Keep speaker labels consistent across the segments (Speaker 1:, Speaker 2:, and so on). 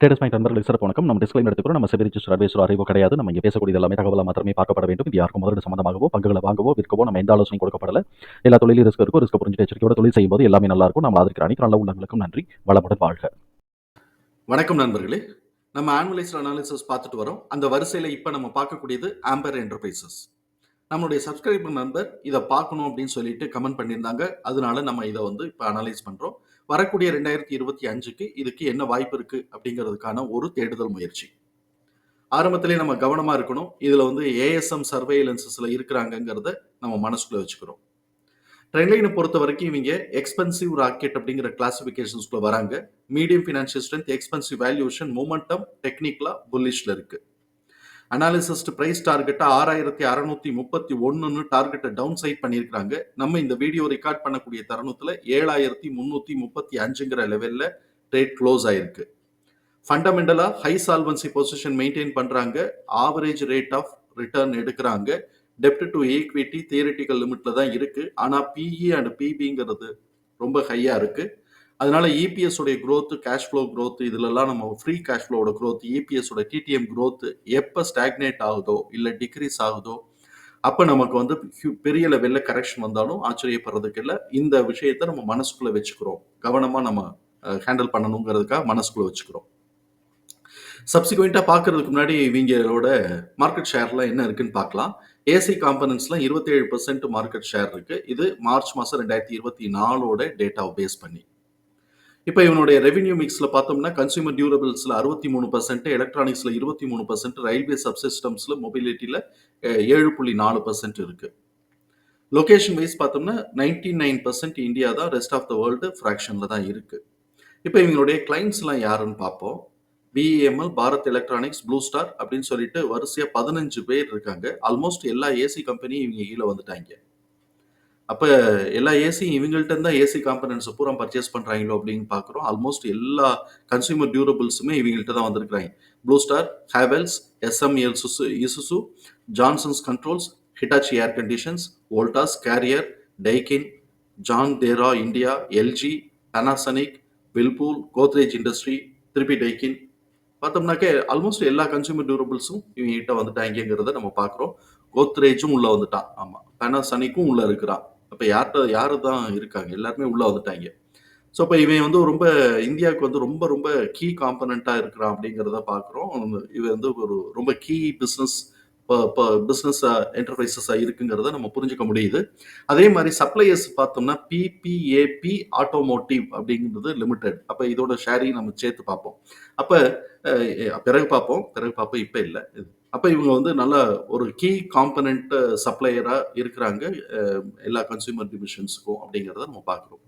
Speaker 1: Traders point நண்பர்களுக்கு சிறப்பு வணக்கம். நம்ம டிஸ்கிளைம் எடுத்துக்கிறோம் நம்ம செபி ரிஜிஸ்டர் அட்வைசர் அறிவோ கிடையாது. நம்ம இங்கே பேசக்கூடிய எல்லாமே தகவலாக மாத்திரமே பார்க்கப்பட வேண்டும். இது யாருக்கும் முதலீடு சம்பந்தமாகவோ பங்குகளை வாங்கவோ விற்கவோ நம்ம எந்த ஆலோசனை கொடுக்கப்படல. எல்லா தொழிலும் ரிஸ்க் இருக்கும் ரிஸ்க் புரிஞ்சு எச்சரிக்கையோட தொழில் செய்யும்போது எல்லாமே நல்லா இருக்கும். நம்ம அதற்கு அனைத்து நல்ல உள்ளங்களுக்கும் நன்றி. வளமுடன் வாழ்க.
Speaker 2: வணக்கம் நண்பர்களே. நம்ம ஆனுவலைஸ் அனாலிசிஸ் பார்த்துட்டு வரோம். அந்த வரிசையில் இப்போ நம்ம பார்க்கக்கூடியது ஆம்பர் என்டர்பிரைசஸ் நம்மளுடைய சப்ஸ்கிரைபர் நண்பர் இதை பார்க்கணும் அப்படின்னு சொல்லிட்டு கமெண்ட் பண்ணியிருந்தாங்க. அதனால நம்ம இதை வந்து இப்போ அனலைஸ் பண்ணுறோம் வரக்கூடிய ரெண்டாயிரத்தி இருபத்தி அஞ்சுக்கு இதுக்கு என்ன வாய்ப்பு இருக்கு அப்படிங்கிறதுக்கான ஒரு தேடுதல் முயற்சி. ஆரம்பத்திலே நம்ம கவனமாக இருக்கணும். இதில் வந்து ஏஎஸ்எம் சர்வேலன்சஸில் இருக்கிறாங்கங்கிறத நம்ம மனசுக்குள்ள வச்சுக்கிறோம். ட்ரெயின்லைனை பொறுத்த வரைக்கும் இவங்க எக்ஸ்பென்சிவ் ராக்கெட் அப்படிங்கிற கிளாசிஃபிகேஷன்ஸ்குள்ள வராங்க. Medium financial strength expensive valuation momentum டெக்னிக்கலா புல்லிஷ்ல இருக்கு. அனாலிசிஸ்ட் பிரைஸ் டார்கெட்டை ஆறாயிரத்தி அறநூத்தி முப்பத்தி ஒன்றுன்னு டார்கெட்டை டவுன் சைட் பண்ணியிருக்கிறாங்க. நம்ம இந்த வீடியோ ரெக்கார்ட் பண்ணக்கூடிய தருணத்துல ஏழாயிரத்தி முன்னூத்தி முப்பத்தி அஞ்சுங்கிற லெவல்ல ட்ரேட் க்ளோஸ் ஆயிருக்கு. ஃபண்டமெண்டலா ஹை சால்வன்சி பொசிஷன் மெயின்டைன் பண்றாங்க. ஆவரேஜ் ரேட் ஆஃப் ரிட்டர்ன் எடுக்கிறாங்க. டெப்ட் டு ஈக்விட்டி தியரிட்டிக்கல் லிமிட்ல தான் இருக்கு. ஆனா பிஇ அண்ட் பிபிங்கிறது ரொம்ப ஹையா இருக்கு. அதனால இபிஎஸ் உடைய growth கேஷ் ஃப்ளோ க்ரோத் இதுலலாம் நம்ம ஃப்ரீ கேஷ் ஃப்ளோட க்ரோத் இபிஎஸ் உடைய டிடிஎம் க்ரோத் எப்போ ஸ்டாக்னேட் ஆகுதோ இல்லை டிக்ரீஸ் ஆகுதோ அப்போ நமக்கு வந்து பெரிய லெவலில் கரெக்ஷன் வந்தாலும் ஆச்சரியப்படுறதுக்கு இல்லை. இந்த விஷயத்தை நம்ம மனசுக்குள்ளே வச்சுக்கிறோம். கவனமாக நம்ம ஹேண்டில் பண்ணணுங்கிறதுக்காக மனசுக்குள்ளே வச்சுக்கிறோம். சப்சிக்வெண்ட்டாக பார்க்கறதுக்கு முன்னாடி இவங்களோட மார்க்கெட் ஷேர்லாம் என்ன இருக்குன்னு பார்க்கலாம் ஏசி காம்பனன்ஸ்லாம் இருபத்தேழு பர்சன்ட் மார்க்கெட் ஷேர் இருக்குது இது மார்ச் மாதம் ரெண்டாயிரத்தி இருபத்தி நாலோட டேட்டாவை பேஸ் பண்ணி. இப்போ இவனுடைய ரெவென்யூ மிக்ஸில் பார்த்தோம்னா கன்சூமர் டியூரபிள்ஸில் அறுபத்தி மூணு பர்சன்ட் எலக்ட்ரானிக்ஸில் இருபத்தி மூணு பர்சன்ட் ரயில்வே சப்சிஸ்டம்ஸில் மொபிலிட்டியில் ஏழு புள்ளி நாலு பர்சன்ட் இருக்குது லொகேஷன் வைஸ் பார்த்தோம்னா நைன்டி நைன் பர்சன்ட் இந்தியா தான் ரெஸ்ட் ஆஃப் த வேர்ல்டு ஃப்ராக்ஷனில் தான் இருக்குது இப்போ இவங்களுடைய கிளைண்ட்ஸ்லாம் யாருன்னு பார்ப்போம். BEML Bharat electronics blue star அப்படின்னு சொல்லிட்டு வரிசையாக பதினஞ்சு பேர் இருக்காங்க. ஆல்மோஸ்ட் எல்லா ஏசி கம்பெனியும் இவங்க கீழே வந்துட்டாங்க. அப்போ எல்லா ஏசி இவங்கள்ட்ட இருந்தால் ஏசி காம்பனன்ட்ஸ் பூரா பர்ச்சேஸ் பண்ணுறாங்களோ அப்படின்னு பார்க்குறோம் ஆல்மோஸ்ட் எல்லா கன்சியூமர் டியூரபிள்ஸுமே இவங்கள்ட்ட தான் வந்திருக்கிறாங்க. Blue star Havells SML சுசு Isuzu Johnsons controls Hitachi air conditions Voltas Carrier Daikin John Deere India LG Panasonic Whirlpool Godrej industry திருப்பி டைக்கின் பார்த்தோம்னாக்கே ஆல்மோஸ்ட் எல்லா கன்சியூமர் டியூரபிள்ஸும் இவங்க கிட்ட வந்துட்டாங்கிறத நம்ம பார்க்குறோம் கோத்ரேஜும் உள்ள வந்துட்டான். ஆமாம் பனாசனிக்கும் உள்ளே இருக்கிறான். அப்போ யார்கிட்ட யாரு தான் இருக்காங்க? எல்லாருமே உள்ளே வந்துட்டாங்க. ஸோ இப்போ இவன் வந்து ரொம்ப இந்தியாவுக்கு வந்து ரொம்ப ரொம்ப கீ காம்பனண்ட்டாக இருக்கிறான் அப்படிங்கிறத பார்க்குறோம் இவன் வந்து ஒரு ரொம்ப கீ பிஸ்னஸ் பிஸ்னஸ் என்டர்பிரைசஸாக இருக்குங்கிறத நம்ம புரிஞ்சுக்க முடியுது. அதே மாதிரி சப்ளையர்ஸ் பார்த்தோம்னா பிபிஏபி ஆட்டோமோட்டிவ் அப்படிங்கிறது லிமிடெட் அப்போ இதோட ஷேரையும் நம்ம சேர்த்து பார்ப்போம். அப்போ பிறகு பார்ப்போம். பிறகு பார்ப்போம். இப்போ இல்லை. இது அப்போ இவங்க வந்து நல்ல ஒரு கீ காம்பனண்ட் சப்ளையராக இருக்கிறாங்க எல்லா கன்சியூமர் டிவிஷன்ஸுக்கும் அப்படிங்கிறத நம்ம பார்க்குறோம்.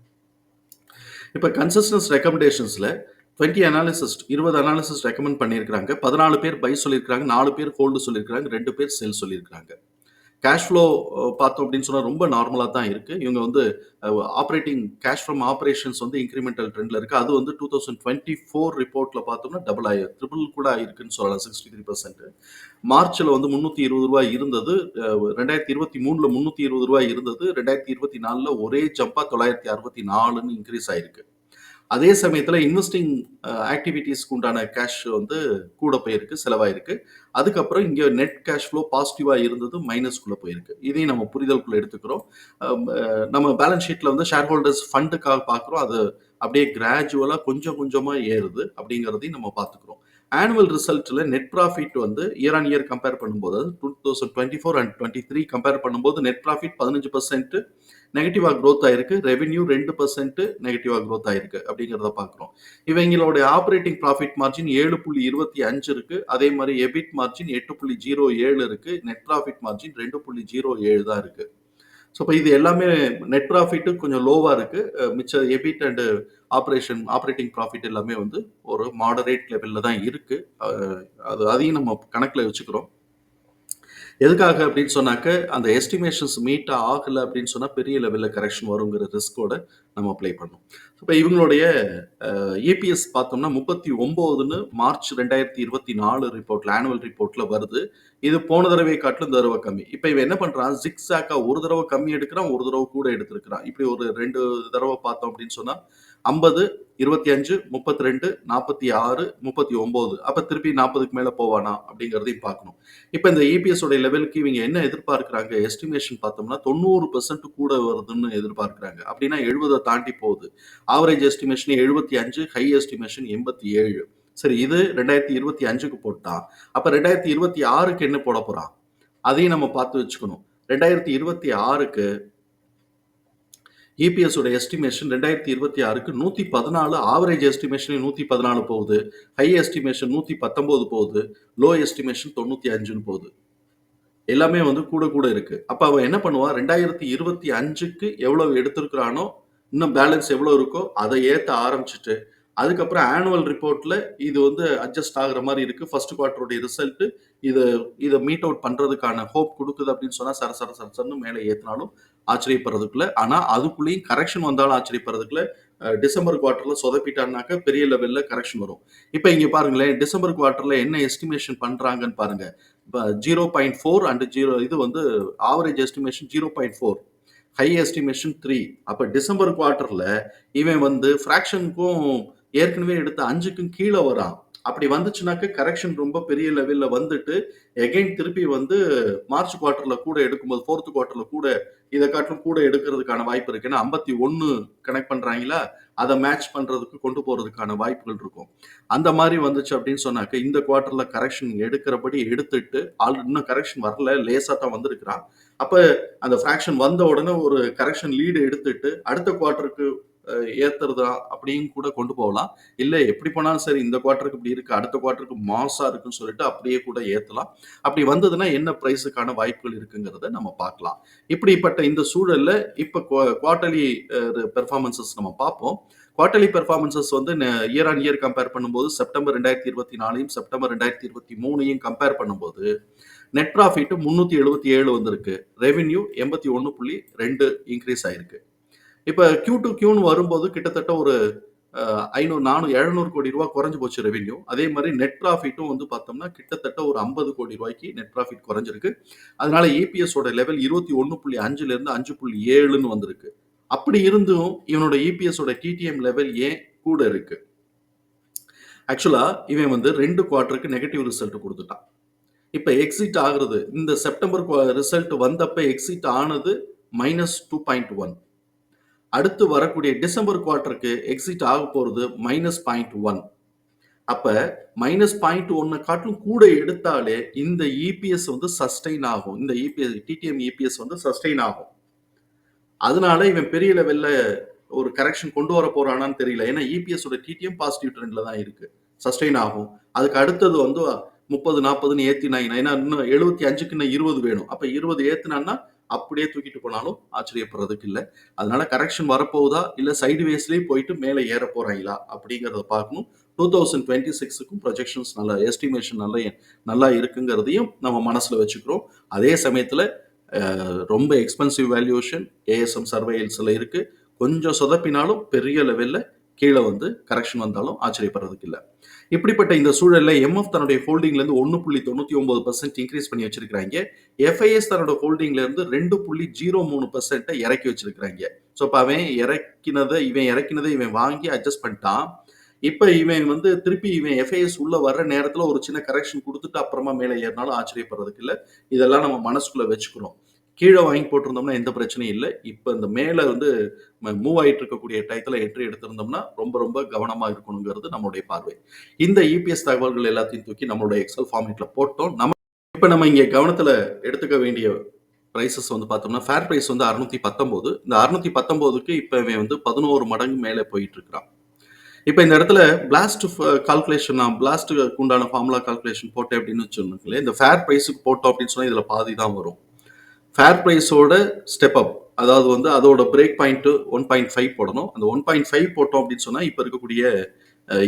Speaker 2: இப்போ கன்சிஸ்டன்ஸ் ரெக்கமெண்டேஷன்ஸில் டுவெண்ட்டி அனாலிசிஸ்ட் இருபது அனாலிசிஸ்ட் ரெக்கமெண்ட் பண்ணியிருக்கிறாங்க. பதினாலு பேர் பை சொல்லியிருக்காங்க நாலு பேர் ஹோல்டு சொல்லியிருக்காங்க ரெண்டு பேர் செல் சொல்லியிருக்காங்க கேஷ் ஃப்ளோ பார்த்தோம் அப்படின்னு சொன்னால் ரொம்ப நார்மலாக தான் இருக்குது இவங்க வந்து ஆப்ரேட்டிங் கேஷ் ஃப்ரம் ஆப்ரேஷன்ஸ் வந்து இன்க்ரிமெண்டல் ட்ரெண்டில் இருக்குது அது வந்து டூ தௌசண்ட் டுவெண்ட்டி ஃபோர் ரிப்போர்ட்டில் பார்த்தோம்னா டபுள் ஆகி ட்ரிபிள் கூட ஆயிருக்குன்னு சொல்லலாம் சிக்ஸ்டி த்ரீ பர்சன்ட் மார்ச்சில் வந்து முந்நூற்றி இருபது ரூபாய் இருந்தது. ரெண்டாயிரத்தி இருபத்தி மூணில் முந்நூற்றி இருபது ரூபாய் இருந்தது. ரெண்டாயிரத்தி இருபத்தி நாலில் ஒரே ஜம்பாக தொள்ளாயிரத்தி அறுபத்தி நாலுன்னு இன்க்ரீஸ் ஆயிருக்கு. அதே சமயத்தில் இன்வெஸ்டிங் ஆக்டிவிட்டீஸ்க்கு உண்டான கேஷ் வந்து கூட போயிருக்கு செலவாயிருக்கு. அதுக்கப்புறம் இங்கே நெட் கேஷ் ஃப்ளோ பாசிட்டிவாக இருந்தது மைனஸ்குள்ளே போயிருக்கு. இதையும் நம்ம புரிதலுக்குள்ளே எடுத்துக்கிறோம். நம்ம பேலன்ஸ் ஷீட்டில் வந்து ஷேர் ஹோல்டர்ஸ் ஃபண்டுக்காக பார்க்குறோம் அது அப்படியே கிராஜுவலாக கொஞ்சம் கொஞ்சமாக ஏறுது அப்படிங்கிறதையும் நம்ம பார்த்துக்கிறோம். ஆனுவல் ரிசல்ட்டில் நெட் ப்ராஃபிட் வந்து இயர் ஆன் இயர் கம்பேர் பண்ணும்போது two thousand twenty four and twenty three compare பண்ணும்போது நெட் ப்ராஃபிட் பதினஞ்சு பர்சன்ட் நெகட்டிவாக க்ரோத் ஆயிருக்கு ரெவென்யூ ரெண்டு பர்சன்ட் நெகட்டிவாக க்ரோத் ஆயிருக்கு அப்படிங்கிறத பார்க்குறோம். இவங்களுடைய ஆப்ரேட்டிங் ப்ராஃபிட் மார்ஜின் ஏழு புள்ளி இருபத்தி அஞ்சு இருக்கு அதே மாதிரி எபிட் மார்ஜின் எட்டு புள்ளி ஜீரோ ஏழு இருக்கு நெட் ப்ராஃபிட் மார்ஜின் ரெண்டு புள்ளி ஜீரோ ஏழு தான் இருக்கு. ஸோ இப்போ இது எல்லாமே நெட் ப்ராஃபிட்டு கொஞ்சம் லோவாக இருக்குது மிச்ச EBIT and operation operating profit எல்லாமே வந்து ஒரு மாடரேட் லெவலில் தான் இருக்கு. அது அதையும் நம்ம கணக்கில் வச்சுக்கிறோம். எதுக்காக அப்படின்னு சொன்னாக்க அந்த எஸ்டிமேஷன்ஸ் மீட் ஆகலை அப்படின்னு சொன்னால் பெரிய லெவலில் கரெக்ஷன் வருங்கிற ரிஸ்கோட நம்ம அப்ளை பண்ணோம். இப்போ இவங்களுடைய இபிஎஸ் பார்த்தோம்னா முப்பத்தி ஒம்போதுன்னு மார்ச் ரெண்டாயிரத்தி இருபத்தி நாலு ரிப்போர்ட்ல ஆனுவல் ரிப்போர்ட்ல வருது. இது போன தடவை காட்டிலும் தடவை கம்மி. இப்போ இவன் என்ன பண்ணுறான் ஜிக்ஸாக்கா ஒரு தடவை கம்மி எடுக்கிறான் ஒரு தடவை கூட எடுத்திருக்கிறான். இப்படி ஒரு ரெண்டு தடவை பார்த்தோம் அப்படின்னு சொன்னால் ஐம்பது இருபத்தி அஞ்சு முப்பத்தி ரெண்டு நாற்பத்தி ஆறு முப்பத்தி ஒன்பது அப்ப திருப்பி நாற்பதுக்கு மேல போவானா அப்படிங்கிறதையும் பார்க்கணும். இப்போ இந்த இபிஎஸ் உடைய லெவலுக்கு இவங்க என்ன எதிர்பார்க்குறாங்க? எஸ்டிமேஷன் பார்த்தோம்னா தொண்ணூறு பெர்சன்ட் கூட வருதுன்னு எதிர்பார்க்குறாங்க. அப்படின்னா எழுபதை தாண்டி போகுது. ஆவரேஜ் எஸ்டிமேஷன் எழுபத்தி அஞ்சு ஹை எஸ்டிமேஷன் எண்பத்தி ஏழு. சரி இது ரெண்டாயிரத்தி இருபத்தி அஞ்சுக்கு போட்டான் அப்ப ரெண்டாயிரத்தி இருபத்தி ஆறுக்கு என்ன போட போறான் அதையும் நம்ம பார்த்து வச்சுக்கணும். ரெண்டாயிரத்தி இருபத்தி ஆறுக்கு இபிஎஸ் உடைய எஸ்டிமேஷன் ரெண்டாயிரத்தி இருபத்தி ஆறுக்கு நூத்தி பதினாலு ஆவரேஜ் எஸ்டிமேஷன் நூத்தி பதினாலு போகுது. ஹை எஸ்டிமேஷன் நூத்தி பத்தொன்பது போகுது. லோ எஸ்டிமேஷன் தொண்ணூத்தி அஞ்சுன்னு போகுது. எல்லாமே வந்து கூட கூட இருக்கு. அப்ப அவன் என்ன பண்ணுவான்? ரெண்டாயிரத்தி இருபத்தி அஞ்சுக்கு எவ்வளவு எடுத்திருக்கிறானோ இன்னும் பேலன்ஸ் எவ்வளவு இருக்கோ அதை ஏத்த ஆரம்பிச்சுட்டு அதுக்கப்புறம் ஆனுவல் ரிப்போர்ட்ல இது வந்து அட்ஜஸ்ட் ஆகுற மாதிரி இருக்கு. ஃபர்ஸ்ட் குவார்டருடைய ரிசல்ட் இதை இதை மீட் அவுட் பண்றதுக்கான ஹோப் கொடுக்குது அப்படின்னு சொன்னா சர சர சர சரன்னு மேலே ஏத்தினாலும் ஆச்சரியப்படுறதுக்குள்ள ஆனா அதுக்குள்ளேயும் கரெக்ஷன் வந்தாலும் ஆச்சரியப்படுறதுக்குள்ள டிசம்பர் குவார்டர்ல சொதப்பிட்டான்னாக்க பெரிய லெவல்ல கரெக்ஷன் வரும். இப்போ இங்க பாருங்களேன் டிசம்பர் குவார்டர்ல என்ன எஸ்டிமேஷன் பண்றாங்கன்னு பாருங்க. இப்போ zero point four and zero இது வந்து average estimation zero point four high estimation three அப்போ டிசம்பர் குவார்ட்டரில் இவன் வந்து ஃப்ராக்ஷனுக்கும் ஏற்கனவே எடுத்த அஞ்சுக்கும் கீழே வரான். அப்படி வந்துச்சுனாக்க கரெக்ஷன் ரொம்ப பெரிய லெவல்ல வந்துட்டு எகைன் திருப்பி வந்து மார்ச் குவார்ட்டரில் கூட எடுக்கும்போது ஃபோர்த் குவார்டர்ல கூட இதை காட்டிலும் கூட எடுக்கிறதுக்கான வாய்ப்பு இருக்கு. ஏன்னா ஐம்பத்தி ஒன்னு கனெக்ட் பண்றாங்களா அதை மேட்ச் பண்றதுக்கு கொண்டு போறதுக்கான வாய்ப்புகள் இருக்கும். அந்த மாதிரி வந்துச்சு அப்படின்னு சொன்னாக்க இந்த குவார்டர்ல கரெக்ஷன் எடுக்கிறபடி எடுத்துட்டு ஆல் இன்னும் கரெக்ஷன் வரல லேசா தான் வந்திருக்கிறான். அப்ப அந்த ஃபிராக்ஷன் வந்த உடனே ஒரு கரெக்ஷன் லீடு எடுத்துட்டு அடுத்த குவார்டருக்கு ஏத்துறதா அப்படின்னு கூட கொண்டு போகலாம். இல்ல எப்படி போனாலும் சரி இந்த குவார்டருக்கு இப்படி இருக்கு அடுத்த குவார்டருக்கு மாசா இருக்குன்னு சொல்லிட்டு அப்படியே கூட ஏத்தலாம். அப்படி வந்ததுன்னா என்ன பிரைஸுக்கான வாய்ப்புகள் இருக்குங்கிறத நம்ம பார்க்கலாம். இப்படிப்பட்ட இந்த சூழல்ல இப்ப குவார்டர்லி பெர்ஃபார்மன்சஸ் நம்ம பார்ப்போம். குவார்டர்லி பெர்ஃபார்மன்சஸ் வந்து இயர் ஆன் இயர் கம்பேர் பண்ணும்போது செப்டம்பர் ரெண்டாயிரத்தி இருபத்தி நாலையும் செப்டம்பர் ரெண்டாயிரத்தி இருபத்தி மூணையும் கம்பேர் பண்ணும்போது நெட் ப்ராஃபிட் முன்னூத்தி எழுபத்தி ஏழு வந்திருக்கு. ரெவென்யூ எண்பத்தி ஒன்று புள்ளி ரெண்டு இன்க்ரீஸ் ஆயிருக்கு. இப்போ கியூ டு கியூன்னு வரும்போது கிட்டத்தட்ட ஒரு ஐநூறு நானூறு எழுநூறு கோடி ரூபா குறைஞ்சு போச்சு ரெவென்யூ அதே மாதிரி நெட் ப்ராஃபிட்டும் வந்து பார்த்தோம்னா கிட்டத்தட்ட ஒரு ஐம்பது கோடி ரூபாய்க்கு நெட் ப்ராஃபிட் குறைஞ்சிருக்கு. அதனால இபிஎஸோட லெவல் இருபத்தி ஒன்று புள்ளி அஞ்சுலேருந்து அஞ்சு புள்ளி ஏழுன்னு வந்திருக்கு. அப்படி இருந்தும் இவனோட இபிஎஸோட டிடிஎம் லெவல் ஏன் கூட இருக்கு? ஆக்சுவலாக இவன் வந்து ரெண்டு குவார்ட்டருக்கு நெகட்டிவ் ரிசல்ட் கொடுத்துட்டான். இப்போ எக்ஸிட் ஆகுறது இந்த செப்டம்பர் ரிசல்ட் வந்தப்ப எக்ஸிட் ஆனது மைனஸ் டூ பாயிண்ட் ஒன் அடுத்து வரக்கூடிய டிசம்பர் குவார்ட்டருக்கு எக்ஸிட் ஆக போகிறது மைனஸ் பாயிண்ட் ஒன் அப்போ மைனஸ் பாயிண்ட் ஒன்னை காட்டிலும் கூட எடுத்தாலே இந்த இபிஎஸ் வந்து சஸ்டெயின் ஆகும். இந்த இபிஎஸ் டிடிஎம் இபிஎஸ் வந்து சஸ்டெயின் ஆகும். அதனால இவன் பெரிய லெவலில் ஒரு கரெக்ஷன் கொண்டு வர போறானான்னு தெரியல. ஏன்னா இபிஎஸோட டிடிஎம் பாசிட்டிவ் ட்ரெண்ட்ல தான் இருக்கு. சஸ்டெயின் ஆகும். அதுக்கு அடுத்தது வந்து முப்பது நாற்பதுன்னு ஏத்தினாங்கன்னா ஏன்னா இன்னும் எழுபத்தி அஞ்சுக்கு இன்னும் இருபது வேணும். அப்போ இருபது ஏத்துனான்னா அப்படியே தூக்கிட்டு போனாலும் ஆச்சரியப்படுறதுக்கு இல்லை. அதனால கரெக்ஷன் வரப்போகுதா? இல்லை சைடு போயிட்டு மேலே ஏற போறாங்களா? அப்படிங்கிறத பார்க்கணும். டூ தௌசண்ட் டுவெண்ட்டி சிக்ஸுக்கும் ப்ரொஜெக்ஷன்ஸ் நல்லா எஸ்டிமேஷன் நல்ல நல்லா இருக்குங்கிறதையும் நம்ம மனசில் வச்சுக்கிறோம். அதே சமயத்தில் ரொம்ப எக்ஸ்பென்சிவ் வேல்யூஷன் ஏஎஸ்எம் சர்வேயல்ஸில் இருக்குது கொஞ்சம் சொதப்பினாலும் பெரிய லெவலில் கீழே வந்து கரெக்ஷன் வந்தாலும் ஆச்சரியப்படுறதுக்கு இல்லை. இப்படிப்பட்ட இந்த சூழலில் எம்எஃப் தன்னுடைய ஹோல்டிங்லேருந்து ஒன்று புள்ளி தொண்ணூத்தி ஒன்பது பர்சன்ட் இன்க்ரீஸ் பண்ணி வச்சிருக்கிறாங்க. எஃப்ஐஎஸ் தன்னோட ஹோல்டிங்லேருந்து ரெண்டு புள்ளி ஜீரோ மூணு பர்சன்ட்டை இறக்கி வச்சிருக்கிறாங்க. ஸோ இப்போ அவன் இறக்கினதை இவன் இறக்கினதை இவன் வாங்கி அட்ஜஸ்ட் பண்ணிட்டான். இப்போ இவன் வந்து திருப்பி இவன் எஃப்ஐஎஸ் உள்ள வர்ற நேரத்துல ஒரு சின்ன கரெக்ஷன் கொடுத்துட்டு அப்புறமா மேலே ஏறினாலும் ஆச்சரியப்படுறதுக்கு இல்லை. இதெல்லாம் நம்ம மனசுக்குள்ள வச்சுக்கிறோம் கீழே வாங்கி போட்டிருந்தோம்னா எந்த பிரச்சனையும் இல்லை. இப்போ இந்த மேலே வந்து மூவ் ஆகிட்டு இருக்கக்கூடிய டயத்தில் என்ட்ரி எடுத்திருந்தோம்னா ரொம்ப ரொம்ப கவனமாக இருக்கணுங்கிறது நம்மளுடைய பார்வை. இந்த இபிஎஸ் தகவல்கள் எல்லாத்தையும் தூக்கி நம்மளுடைய எக்ஸல் ஃபார்மேட்டில் போட்டோம். நம்ம இப்போ நம்ம இங்கே கவனத்தில் எடுத்துக்க வேண்டிய ப்ரைஸஸ் வந்து பார்த்தோம்னா ஃபேர் ப்ரைஸ் வந்து அறுநூத்தி பத்தொம்போது. இந்த அறுநூத்தி பத்தொம்போதுக்கு இப்போ வந்து பதினோரு மடங்கு மேலே போயிட்டு இருக்கிறான். இப்போ இந்த இடத்துல பிளாஸ்ட் கால்குலேஷன் நான் பிளாஸ்ட்டுக்கு உண்டான ஃபார்முலா கால்குலேஷன் போட்டேன் அப்படின்னு சொன்னீங்களே இந்த ஃபேர் ப்ரைஸுக்கு போட்டோம் அப்படின்னு சொன்னால் இதில் பாதி தான் வரும். ஃபேர் ப்ரைஸோட ஸ்டெப் அப் அதாவது வந்து அதோட break point one point five போடணும். அந்த ஒன் பாயிண்ட் ஃபைவ் போட்டோம் அப்படின்னு சொன்னால் இப்போ இருக்கக்கூடிய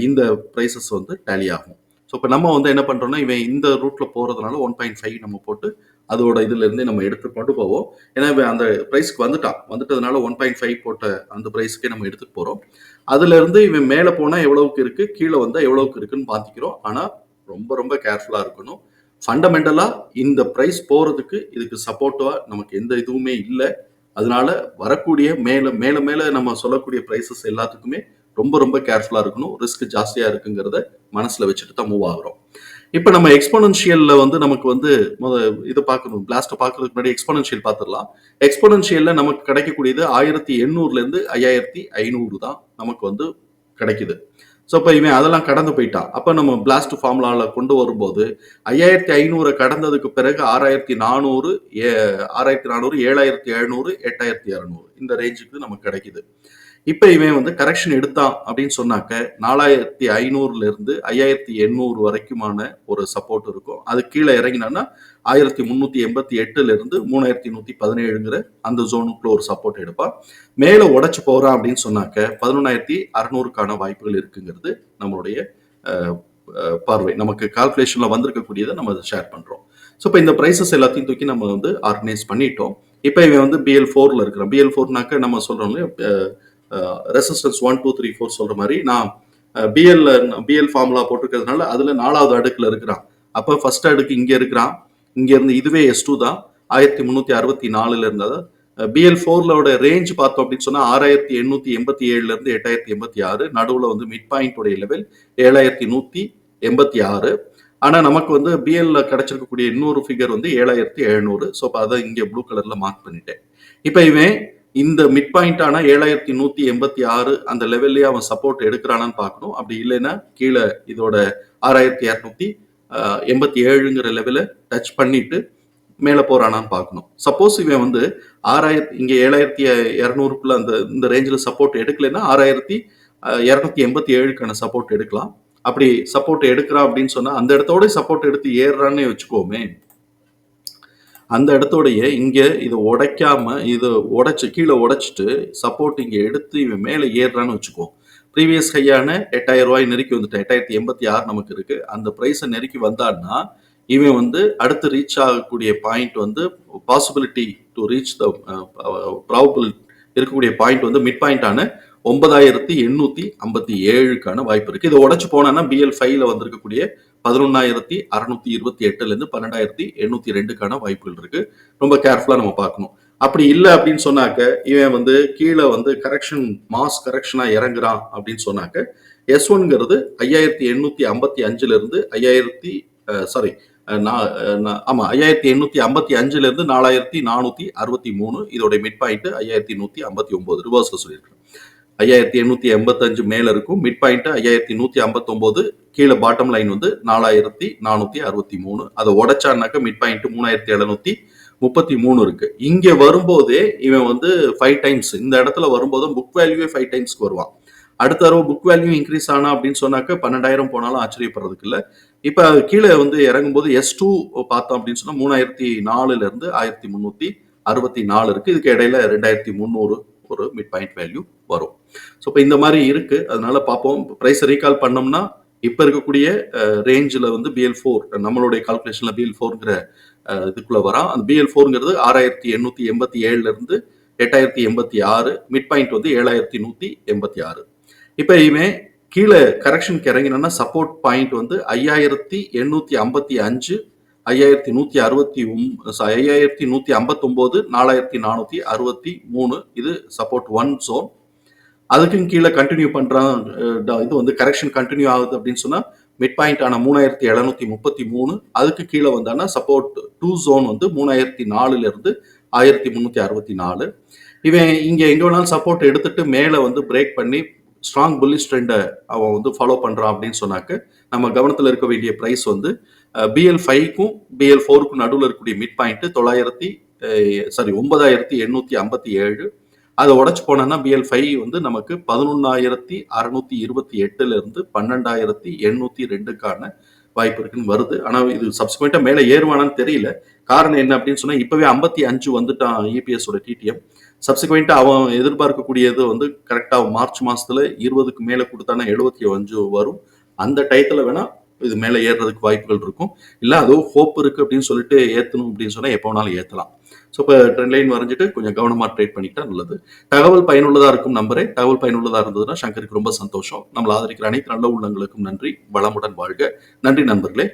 Speaker 2: இந்த ப்ரைஸஸ் வந்து டேலி ஆகும். ஸோ இப்போ நம்ம வந்து என்ன பண்ணுறோம்னா இவன் இந்த ரூட்டில் போகிறதுனால ஒன் பாயிண்ட் ஃபைவ் நம்ம போட்டு அதோட இதுலேருந்தே நம்ம எடுத்து கொண்டு போவோம். ஏன்னா இவன் அந்த ப்ரைஸ்க்கு வந்துட்டான். வந்துட்டதுனால ஒன் பாயிண்ட் ஃபைவ் போட்ட அந்த ப்ரைஸ்க்கே நம்ம எடுத்துகிட்டு போகிறோம் அதுலேருந்து இவன் மேலே போனால் எவ்வளவுக்கு இருக்குது கீழே வந்தால் எவ்வளவுக்கு இருக்குன்னு பார்த்திக்கிறோம் ஆனால் ரொம்ப ரொம்ப கேர்ஃபுல்லாக இருக்கணும். ஃபண்டமெண்டலாக இந்த ப்ரைஸ் போகிறதுக்கு இதுக்கு சப்போர்ட்டாக நமக்கு எந்த இதுவுமே இல்லை. அதனால வரக்கூடிய மேலே மேலே மேலே நம்ம சொல்லக்கூடிய ப்ரைஸஸ் எல்லாத்துக்குமே ரொம்ப ரொம்ப கேர்ஃபுல்லாக இருக்கணும். ரிஸ்க் ஜாஸ்தியாக இருக்குங்கிறத மனசில் வச்சுட்டு தான் மூவ் ஆகுறோம். இப்போ நம்ம எக்ஸ்போனன்ஷியலில் வந்து நமக்கு வந்து முத இது பார்க்கணும். பிளாஸ்ட்டை பார்க்கறதுக்கு முன்னாடி எக்ஸ்போனன்ஷியல் பார்த்துடலாம். எக்ஸ்போனன்ஷியலில் நமக்கு கிடைக்கக்கூடியது ஆயிரத்தி எண்ணூறுலேருந்து ஐயாயிரத்தி ஐநூறு தான் நமக்கு வந்து கிடைக்குது. ஸோ இப்போ இவன் அதெல்லாம் கடந்து போயிட்டான் அப்போ நம்ம பிளாஸ்ட் ஃபார்முலாவில் கொண்டு வரும்போது ஐயாயிரத்தி ஐநூறு கடந்ததுக்கு பிறகு ஆறாயிரத்தி நானூறு ஏ ஆறாயிரத்தி நானூறு ஏழாயிரத்தி எழுநூறு எட்டாயிரத்தி இரநூறு இந்த ரேஞ்சுக்கு நமக்கு கிடைக்குது. இப்போ இவன் வந்து கரெக்ஷன் எடுத்தான் அப்படின்னு சொன்னாக்க நாலாயிரத்தி ஐநூறுல இருந்து ஐயாயிரத்தி எண்ணூறு வரைக்குமான ஒரு சப்போர்ட் இருக்கும். அது கீழே இறங்கினான்னா ஆயிரத்தி முந்நூற்றி எண்பத்தி எட்டுல இருந்து மூணாயிரத்தி நூற்றி பதினேழுங்கிற அந்த ஜோனுக்குள்ள ஒரு சப்போர்ட் எடுப்பான். மேலே உடச்சு போகிறான் அப்படின்னு சொன்னாக்க பதினொன்றாயிரத்தி அறநூறுக்கான வாய்ப்புகள் இருக்குங்கிறது நம்மளுடைய பார்வை. நமக்கு கால்குலேஷனில் வந்திருக்கக்கூடியதை நம்ம அதை ஷேர் பண்ணுறோம் ஸோ இப்போ இந்த ப்ரைஸஸ் எல்லாத்தையும் தூக்கி நம்ம வந்து ஆர்கனைஸ் பண்ணிட்டோம். இப்போ இவன் வந்து பிஎல் ஃபோரில் இருக்கிறான். பிஎல் ஃபோர்னாக்க நம்ம சொல்கிறோம் resistance one two three four சொல்கிற மாதிரி நான் பிஎல் பிஎல் ஃபார்முலா போட்டிருக்கிறதுனால அதில் நாலாவது அடுக்கில் இருக்கிறான். அப்போ ஃபர்ஸ்ட் அடுக்கு இங்கே இருக்கிறான். இங்கேருந்து இதுவே எஸ் டூ தான். ஆயிரத்தி முந்நூற்றி அறுபத்தி நாலுல இருந்தது பிஎல் ஃபோர்லோட ரேஞ்ச் பார்த்தோம் அப்படின்னு சொன்னா ஆறாயிரத்தி எண்ணூத்தி எண்பத்தி ஏழுல இருந்து எட்டாயிரத்தி எண்பத்தி ஆறு. நடுவில் வந்து மிட் பாயிண்டோடைய லெவல் ஏழாயிரத்தி நூத்தி எண்பத்தி ஆறு. ஆனால் நமக்கு வந்து பிஎல்ல கிடைச்சிருக்கக்கூடிய இன்னொரு ஃபிகர் வந்து ஏழாயிரத்தி எழுநூறு. ஸோ அப்போ அதை இங்கே ப்ளூ கலர்ல மார்க் பண்ணிட்டேன். இப்போ இவன் இந்த மிட் பாயிண்டான ஏழாயிரத்தி நூத்தி எண்பத்தி ஆறு அந்த லெவல்லே அவன் சப்போர்ட் எடுக்கிறானான்னு பார்க்கணும். அப்படி இல்லைன்னா கீழே இதோட ஆறாயிரத்தி இரநூத்தி எண்பத்தி ஏழுங்கிற லெவலை டச் பண்ணிட்டு மேலே போறானான்னு பார்க்கணும். சப்போஸ் இவன் வந்து ஆறாயிரத்தி இங்கே ஏழாயிரத்தி இரநூறுக்குள்ள அந்த இந்த ரேஞ்சில் சப்போர்ட் எடுக்கலைன்னா ஆறாயிரத்தி இரநூத்தி எண்பத்தி ஏழுக்கான சப்போர்ட் எடுக்கலாம். அப்படி சப்போர்ட் எடுக்கிறான் அப்படின்னு சொன்னா அந்த இடத்தோட சப்போர்ட் எடுத்து ஏறுறான்னு வச்சுக்கோமே அந்த இடத்தோடயே இங்கே இதை உடைக்காம இதை உடைச்சு கீழே உடைச்சிட்டு சப்போர்ட் இங்கே எடுத்து இவன் மேலே ஏறுறான்னு வச்சுக்கோ. ப்ரீவியஸ் ஹையான எட்டாயிரம் ரூபாய் நெருக்கி வந்துட்டு எட்டாயிரத்தி எண்பத்தி ஆறு நமக்கு இருக்கு. அந்த ப்ரைஸை நெருக்கி வந்தான்னா இவன் வந்து அடுத்து ரீச் ஆகக்கூடிய பாயிண்ட் வந்து possibility to reach the probable இருக்கக்கூடிய பாயிண்ட் வந்து மிட் பாயிண்டான ஒன்பதாயிரத்தி எண்ணூற்றி ஐம்பத்தி ஏழுக்கான வாய்ப்பு இருக்குது இதை உடச்சி போனான்னா பிஎல் ஃபைவ்ல வந்திருக்கக்கூடிய பதினொன்னாயிரத்தி அறுநூத்தி இருபத்தி எட்டுல இருந்து பன்னெண்டாயிரத்தி எண்ணூத்தி ரெண்டுக்கான வாய்ப்புகள் இருக்கு. ரொம்ப கேர்ஃபுல்லா நம்ம பார்க்கணும். அப்படி இல்லை அப்படின்னு சொன்னாக்க இவன் வந்து கீழே வந்து கரெக்ஷன் மாஸ் கரெக்ஷனா இறங்குறான் அப்படின்னு சொன்னாக்க எஸ் ஒன்ங்கிறது ஐயாயிரத்தி எண்ணூத்தி ஐம்பத்தி அஞ்சுல இருந்து ஐயாயிரத்தி சாரி ஆமா ஐயாயிரத்தி எண்ணூத்தி ஐம்பத்தி அஞ்சுல இருந்து நாலாயிரத்தி நானூத்தி அறுபத்தி மூணு. இதோட மிட் பாயிண்ட் ஐயாயிரத்தி நூத்தி ஐம்பத்தி ஒன்பது. ரிவர்ஸ்ல சொல்லியிருக்கேன் ஐயாயிரத்தி எண்ணூற்றி எண்பத்தஞ்சு மேலே இருக்கும் மிட் பாயிண்ட்டு ஐயாயிரத்தி நூற்றி ஐம்பத்தொம்போது கீழே பாட்டம் லைன் வந்து நாலாயிரத்தி நானூற்றி அறுபத்தி மூணு. அதை உடைச்சான்னாக்க மிட் பாயிண்ட்டு மூணாயிரத்தி எழுநூத்தி முப்பத்தி மூணு இருக்கு. இங்கே வரும்போதே இவன் வந்து ஃபைவ் டைம்ஸ் இந்த இடத்துல வரும்போது புக் வேல்யூவே ஃபைவ் டைம்ஸ்க்கு வருவான். அடுத்த தடவை புக் வேல்யூ இன்க்ரீஸ் ஆனா அப்படின்னு சொன்னாக்க பன்னெண்டாயிரம் போனாலும் ஆச்சரியப்படுறதுக்கு இல்லை. இப்போ கீழே வந்து இறங்கும்போது எஸ் டூ பார்த்தோம் அப்படின்னு சொன்னால் மூணாயிரத்தி நாலுல இருந்து ஆயிரத்தி முந்நூற்றி அறுபத்தி நாலு இருக்கு. இதுக்கு இடையில ரெண்டாயிரத்தி முந்நூறு ஒரு மிட் பாயிண்ட் வேல்யூ வரும். ஸோ இப்போ இந்த மாதிரி இருக்கு. அதனால பார்ப்போம். ப்ரைஸை ரீகால் பண்ணோம்னா இப்போ இருக்கக்கூடிய ரேஞ்சில் வந்து பிஎல் ஃபோர் நம்மளுடைய கால்குலேஷனில் பிஎல் ஃபோர்ங்கிற இதுக்குள்ள வரா. அந்த பிஎல் ஃபோருங்கிறது ஆறாயிரத்தி எண்ணூற்றி எண்பத்தி ஏழுல இருந்து எட்டாயிரத்தி எண்பத்தி ஆறு மிட் பாயிண்ட் வந்து ஏழாயிரத்தி நூற்றி எண்பத்தி ஆறு. இப்போ இவன் கீழே கரெக்ஷனுக்கு இறங்கினா சப்போர்ட் பாயிண்ட் வந்து ஐயாயிரத்தி எண்ணூற்றி ஐம்பத்தி அஞ்சு ஐயாயிரத்தி நூற்றி அறுபத்தி ஒம் ஐயாயிரத்தி நூற்றி ஐம்பத்தொம்போது நாலாயிரத்தி நானூற்றி அறுபத்தி மூணு. இது சப்போர்ட் ஒன் ஜோன் அதுக்கும் கீழே கண்டினியூ பண்ணுறான் இது வந்து கரெக்ஷன் கண்டினியூ ஆகுது அப்படின்னு சொன்னால் மிட் பாயிண்ட் ஆன மூணாயிரத்தி எழுநூத்தி முப்பத்தி மூணு அதுக்கு கீழே வந்தான்னா சப்போர்ட் டூ ஜோன் வந்து மூணாயிரத்தி நாலுலேருந்து ஆயிரத்தி முந்நூற்றி அறுபத்தி நாலு. இவன் இங்கே எங்கே வேணாலும் சப்போர்ட் எடுத்துட்டு மேலே வந்து பிரேக் பண்ணி ஸ்ட்ராங் புல்லிஷ் ட்ரெண்டை அவன் வந்து ஃபாலோ பண்ணுறான் அப்படின்னு சொன்னாக்க நம்ம கவனத்தில் இருக்க வேண்டிய ப்ரைஸ் வந்து பிஎல் ஃபைவ்க்கும் பிஎல் ஃபோருக்கும் நடுவில் இருக்கக்கூடிய மிட் பாயிண்ட்டு தொள்ளாயிரத்தி சாரி ஒன்பதாயிரத்தி எண்ணூற்றி ஐம்பத்தி ஏழு அதை உடச்சு போனோம்னா பிஎல் ஃபைவ் வந்து நமக்கு பதினொன்னாயிரத்தி அறுநூத்தி இருபத்தி எட்டுல இருந்து பன்னெண்டாயிரத்தி எண்ணூத்தி ரெண்டுக்கான வாய்ப்பு இருக்குன்னு வருது. ஆனா இது சப்சிக்வெண்டா மேல ஏறுவானான்னு தெரியல. காரணம் என்ன அப்படின்னு சொன்னா இப்பவே ஐம்பத்தி அஞ்சு வந்துட்டான் இபிஎஸ் ஓட டிடிஎம் சப்சிக்வெண்டா அவன் எதிர்பார்க்கக்கூடியது வந்து கரெக்டா மார்ச் மாசத்துல இருபதுக்கு மேல கொடுத்தானா எழுபத்தி அஞ்சு வரும். அந்த டயத்துல வேணா இது மேல ஏறுறதுக்கு வாய்ப்புகள் இருக்கும். இல்ல அதோ ஹோப் இருக்கு அப்படின்னு சொல்லிட்டு ஏத்தணும் அப்படின்னு சொன்னா எப்போ வேணாலும் ஏத்தலாம். ஸோ இப்போ ட்ரெண்ட் லைன் வரைஞ்சிட்டு கொஞ்சம் கவனமா ட்ரேட் பண்ணிக்கிட்டா நல்லது. தகவல் பயனுள்ளதா இருக்கும் நம்பரே. தகவல் பயனுள்ளதா இருந்ததுன்னா சங்கருக்கு ரொம்ப சந்தோஷம். நம்மளை ஆதரிக்கிற அனைத்து நல்ல உள்ளங்களுக்கும் நன்றி. வளமுடன் வாழ்க. நன்றி நண்பர்களே.